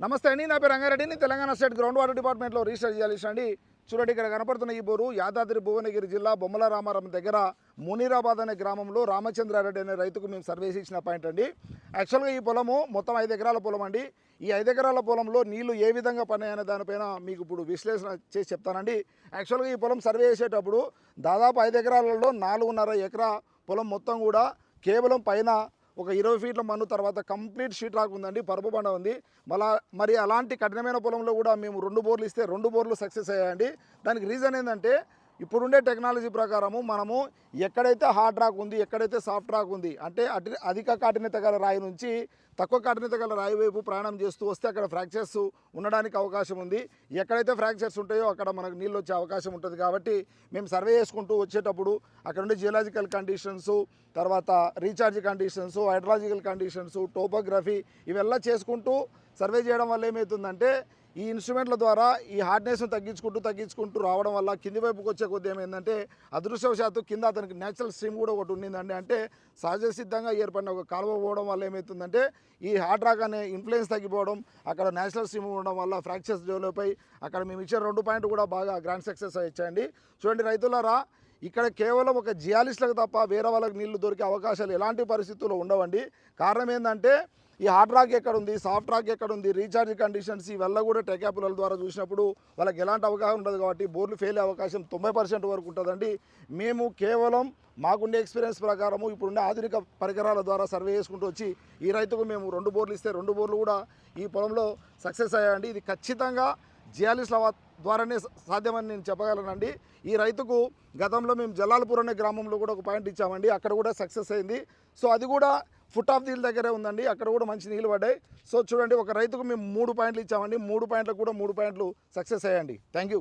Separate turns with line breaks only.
నమస్తే అండి నా పేరు రంగారెడ్డిని తెలంగాణ స్టేట్ గ్రౌండ్ వాటర్ డిపార్ట్మెంట్లో రీసెర్చ్ చేయాల్సి అండి. చూడండి ఇక్కడ కనపడుతున్న ఈ బోరు యాదాద్రి భువనగిరి జిల్లా బొమ్మల రామారం దగ్గర మునీరాబాద్ అనే గ్రామంలో రామచంద్రారెడ్డి అనే రైతుకు మేము సర్వేస్ ఇచ్చిన పాయింట్ అండి. యాక్చువల్గా ఈ పొలము మొత్తం ఐదు ఎకరాల పొలం అండి. ఈ ఐదు ఎకరాల పొలంలో నీళ్ళు ఏ విధంగా పన్నాయనే దానిపైన మీకు ఇప్పుడు విశ్లేషణ చేసి చెప్తానండి. యాక్చువల్గా ఈ పొలం సర్వే చేసేటప్పుడు దాదాపు ఐదు ఎకరాలలో నాలుగున్నర ఎకరా పొలం మొత్తం కూడా కేవలం పైన ఒక ఇరవై ఫీట్ల మన్ను తర్వాత కంప్లీట్ షీట్ రాక్ ఉందండి పరుపు బండ ఉంది. మళ్ళా మరి అలాంటి కఠినమైన పొలంలో కూడా మేము రెండు బోర్లు ఇస్తే రెండు బోర్లు సక్సెస్ అయ్యాయండి. దానికి రీజన్ ఏంటంటే ఇప్పుడుండే టెక్నాలజీ ప్రకారము మనము ఎక్కడైతే హార్డ్ రాక్ ఉంది ఎక్కడైతే సాఫ్ట్ రాక్ ఉంది అంటే అటు అధిక కాఠిన్యత గల రాయి నుంచి తక్కువ కాఠిన్యత గల రాయి వైపు ప్రయాణం చేస్తూ వస్తే అక్కడ ఫ్రాక్చర్స్ ఉండడానికి అవకాశం ఉంది. ఎక్కడైతే ఫ్రాక్చర్స్ ఉంటాయో అక్కడ మనకు నీళ్ళు వచ్చే అవకాశం ఉంటుంది కాబట్టి మేము సర్వే చేసుకుంటూ వచ్చేటప్పుడు అక్కడ ఉండే జియోలాజికల్ కండిషన్స్ తర్వాత recharge conditions hydrological conditions topography ఇవెల్లా చేసుకుంటూ సర్వే చేయడం వల్ల ఏమవుతుందంటే ఈ ఇన్స్ట్రుమెంట్ల ద్వారా ఈ హార్డ్నెస్ను తగ్గించుకుంటూ తగ్గించుకుంటూ రావడం వల్ల కింది వైపుకి వచ్చే కొద్ది ఏమైందంటే అదృష్టవశాత్తు కింద అతనికి నేచురల్ స్ట్రీమ్ కూడా ఒకటి ఉండిందండి. అంటే సహజ సిద్ధంగా ఏర్పడిన ఒక కాలువ పోవడం వల్ల ఏమవుతుందంటే ఈ హార్డ్ రాక్ అనే ఇన్ఫ్లుయెన్స్ తగ్గిపోవడం అక్కడ నేచురల్ స్ట్రీమ్ ఉండడం వల్ల ఫ్రాక్చర్స్ డెవలప్ అయ్యి అక్కడ మేము ఇచ్చిన రెండు పాయింట్ కూడా బాగా గ్రాండ్ సక్సెస్ ఇచ్చాయండి చూడండి రైతులారా ఇక్కడ కేవలం ఒక జియాలిస్టులకు తప్ప వేరే వాళ్ళకి నీళ్ళు దొరికే అవకాశాలు ఎలాంటి పరిస్థితుల్లో ఉండవండి. కారణం ఏంటంటే ఈ హార్డ్ రాక్ ఎక్కడ ఉంది సాఫ్ట్ రాక్ ఎక్కడ ఉంది రీఛార్జ్ కండిషన్స్ ఇవల్ల కూడా టెకాపులల ద్వారా చూసినప్పుడు వాళ్ళకి ఎలాంటి అవగాహన ఉండదు కాబట్టి బోర్లు ఫెయిల్ అవకాశం తొంభై పర్సెంట్ వరకు ఉంటుందండి. మేము కేవలం మాకుండే ఎక్స్పీరియన్స్ ప్రకారము ఇప్పుడుండే ఆధునిక పరికరాల ద్వారా సర్వే చేసుకుంటూ వచ్చి ఈ రైతుకు మేము రెండు బోర్లు ఇస్తే రెండు బోర్లు కూడా ఈ పొలంలో సక్సెస్ అయ్యాయండి. ఇది ఖచ్చితంగా జియాలిస్లవాత్ ద్వారానే సాధ్యమని నేను చెప్పగలనండి. ఈ రైతుకు గతంలో మేము జలాలపూర్ అనే గ్రామంలో కూడా ఒక పాయింట్ ఇచ్చామండి. అక్కడ కూడా సక్సెస్ అయింది. సో అది కూడా ఫుట్ ఆఫ్ దీల్ దగ్గరే ఉందండి. అక్కడ కూడా మంచి నీళ్ళు పడ్డాయి. సో చూడండి ఒక రైతుకు మేము మూడు పాయింట్లు ఇచ్చామండి. మూడు పాయింట్లకు కూడా మూడు పాయింట్లు సక్సెస్ అయ్యండి థ్యాంక్ యూ.